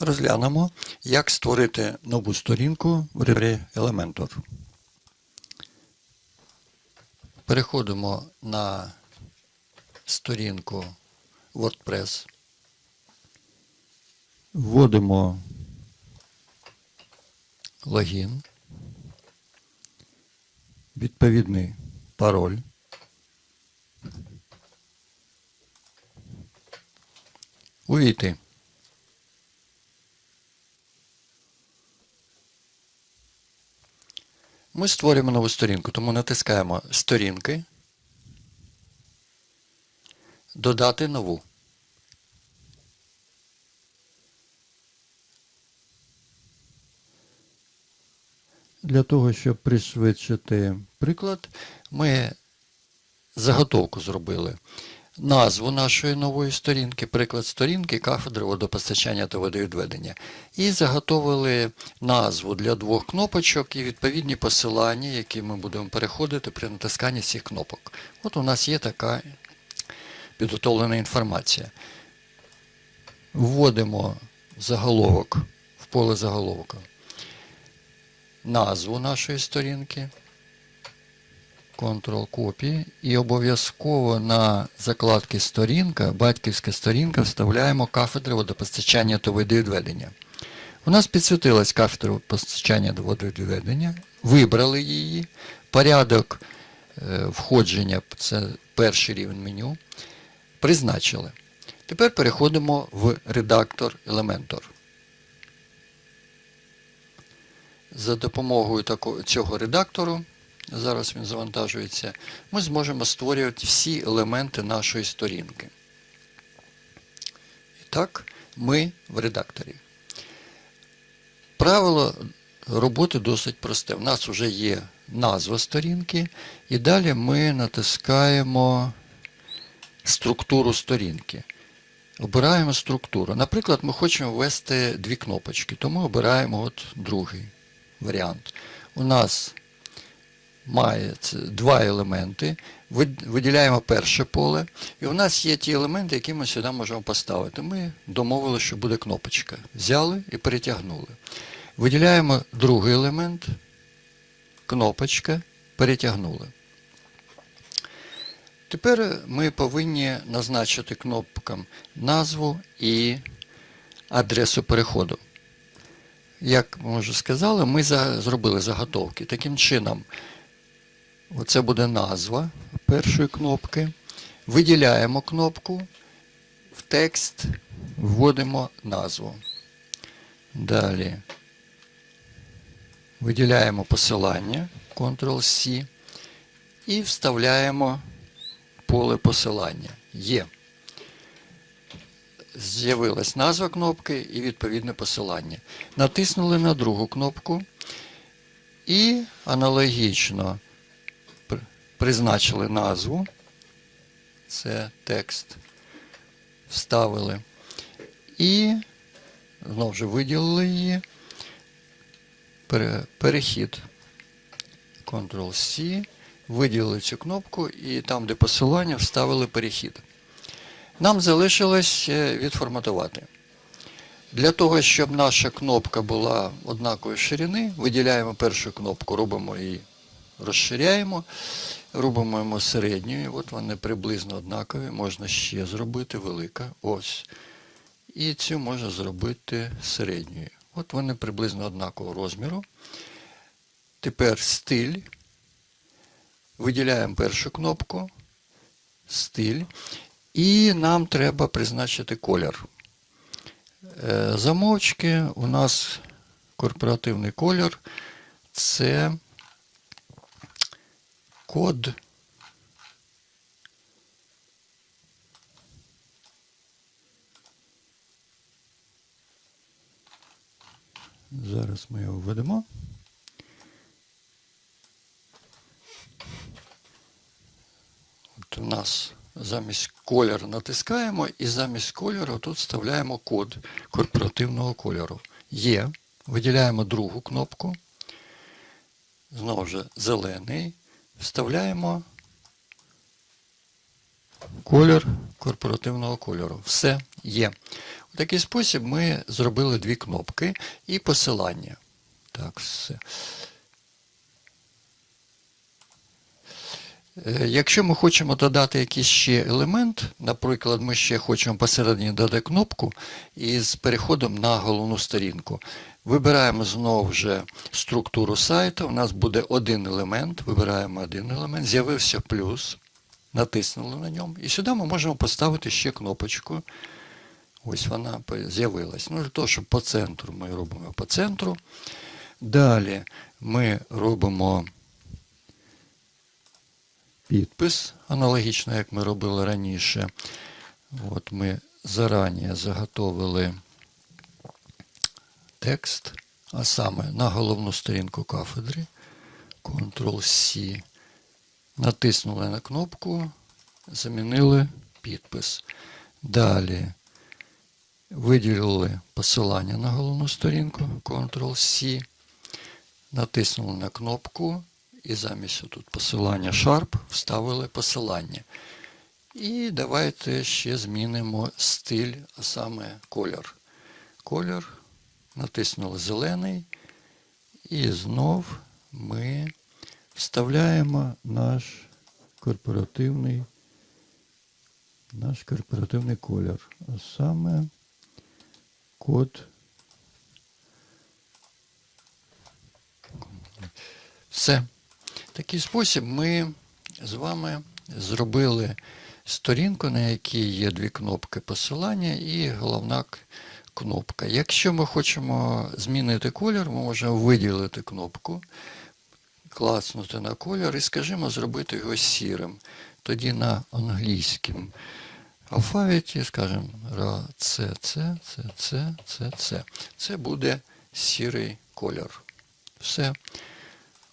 Розглянемо, як створити нову сторінку в редакторі Elementor. Переходимо на сторінку WordPress. Вводимо логін, відповідний пароль. Увійти. Ми створюємо нову сторінку, тому натискаємо Сторінки, Додати нову. Для того, щоб пришвидшити приклад, ми заготовку зробили. Назву нашої нової сторінки, приклад сторінки кафедри водопостачання та водовідведення. І заготовили назву для двох кнопочок і відповідні посилання, які ми будемо переходити при натисканні цих кнопок. От у нас є така підготовлена інформація. Вводимо заголовок в поле заголовка. Назву нашої сторінки. Ctrl копії і обов'язково на закладки сторінка, батьківська сторінка вставляємо кафедри водопостачання та водовідведення. У нас підсвітилась кафедра водопостачання та водовідведення, вибрали її. Порядок е, входження це перший рівень меню. Призначили. Тепер переходимо в редактор Elementor. За допомогою цього редактору зараз він завантажується, ми зможемо створювати всі елементи нашої сторінки. І так, ми в редакторі. Правило роботи досить просте. У нас вже є назва сторінки, і далі ми натискаємо структуру сторінки. Обираємо структуру. Наприклад, ми хочемо ввести дві кнопочки, тому обираємо от другий варіант. У нас має два елементи. Виділяємо перше поле. І у нас є ті елементи, які ми сюди можемо поставити. Ми домовили, що буде кнопочка. Взяли і перетягнули. Виділяємо другий елемент, кнопочка, перетягнули. Тепер ми повинні назначити кнопкам назву і адресу переходу. Як ми вже сказали, ми зробили заготовки. Таким чином, оце буде назва першої кнопки. Виділяємо кнопку, в текст вводимо назву. Далі виділяємо посилання Ctrl-C і вставляємо поле посилання. Є. З'явилась назва кнопки і відповідне посилання. Натиснули на другу кнопку і аналогічно призначили назву. Це текст. Вставили. І знову ж виділили її. Перехід. Ctrl-C. Виділили цю кнопку і там, де посилання, вставили перехід. Нам залишилось е, відформатувати. Для того, щоб наша кнопка була однакової ширини, виділяємо першу кнопку, робимо її, розширяємо, робимо йому середньою. От вони приблизно однакові. Можна ще зробити велика. Ось. І цю можна зробити середньою. От вони приблизно однакового розміру. Тепер стиль. Виділяємо першу кнопку, стиль, і нам треба призначити колір. Е, Замовчки у нас корпоративний колір це код. Зараз ми його введемо. От у нас замість колір натискаємо і замість кольору тут вставляємо код корпоративного кольору. Є. Виділяємо другу кнопку. Знову ж зелений. Вставляємо колір корпоративного кольору. Все є. У такий спосіб ми зробили дві кнопки і посилання. Так, все. Якщо ми хочемо додати якийсь ще елемент, наприклад, ми ще хочемо посередині додати кнопку із переходом на головну сторінку. Вибираємо знову вже структуру сайту. У нас буде один елемент. Вибираємо один елемент. З'явився плюс. Натиснули на ньому. І сюди ми можемо поставити ще кнопочку. Ось вона з'явилась. Ну, для того, щоб по центру ми робимо по центру. Далі ми робимо підпис, аналогічно, як ми робили раніше. От ми зарані заготовили текст, а саме на головну сторінку кафедри. Ctrl-C. Натиснули на кнопку, замінили підпис. Далі виділили посилання на головну сторінку, Ctrl-C. Натиснули на кнопку і замість тут посилання Sharp вставили посилання. І давайте ще змінимо стиль, а саме колір. Колір натиснули зелений. І знов ми вставляємо наш корпоративний, наш корпоративний колір. А саме код. Все. Такий спосіб ми з вами зробили сторінку, на якій є дві кнопки посилання і головна кнопка. Якщо ми хочемо змінити колір, ми можемо виділити кнопку, класнути на колір і, скажімо, зробити його сірим. Тоді на англійському алфавіті, скажімо, це, це, це, це, це, це. Це буде сірий колір. Все.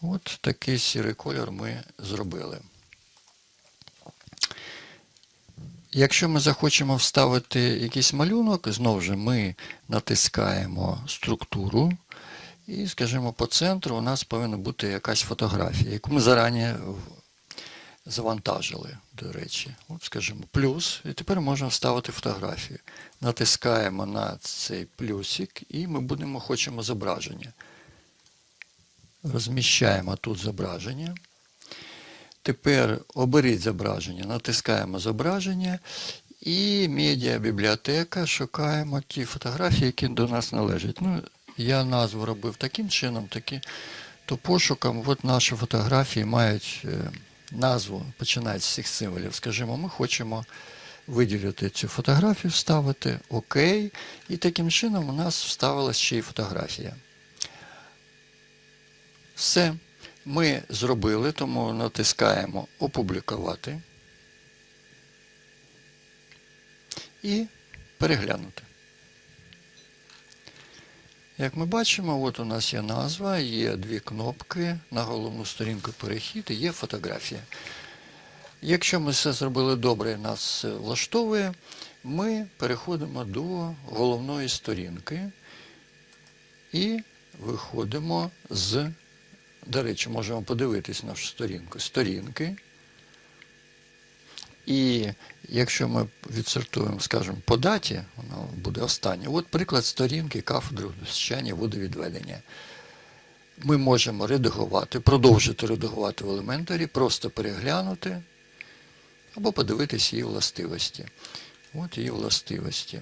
От такий сірий колір ми зробили. Якщо ми захочемо вставити якийсь малюнок, знову ж ми натискаємо структуру, і, скажімо, по центру у нас повинна бути якась фотографія, яку ми зарані завантажили, до речі. От, скажімо, плюс, і тепер можемо вставити фотографію. Натискаємо на цей плюсик, і ми будемо хочемо зображення. Розміщаємо тут зображення. Тепер оберіть зображення, натискаємо зображення і медіабібліотека, шукаємо ті фотографії, які до нас належать. Ну, я назву робив таким чином, такі, то пошуком от наші фотографії мають е, назву, починають з цих символів. Скажімо, ми хочемо виділити цю фотографію, вставити ОК, і таким чином у нас вставилась ще й фотографія. Все. Ми зробили, тому натискаємо Опублікувати і переглянути. Як ми бачимо, от у нас є назва, є дві кнопки на головну сторінку перехід і є фотографія. Якщо ми все зробили добре і нас влаштовує, ми переходимо до головної сторінки і виходимо з до речі, можемо подивитись нашу сторінку. Сторінки. І якщо ми відсортуємо, скажімо, по даті, воно буде останнє. От приклад сторінки кафедри звичайні водовідведення. Ми можемо редагувати, продовжити редагувати в елементарі, просто переглянути або подивитись її властивості. От її властивості.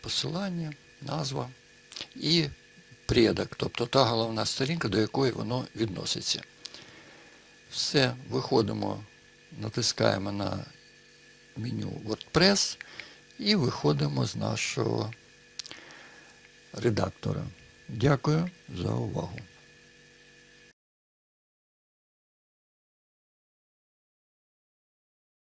Посилання, назва і предок, тобто та головна сторінка, до якої воно відноситься. Все, виходимо, натискаємо на меню WordPress і виходимо з нашого редактора. Дякую за увагу.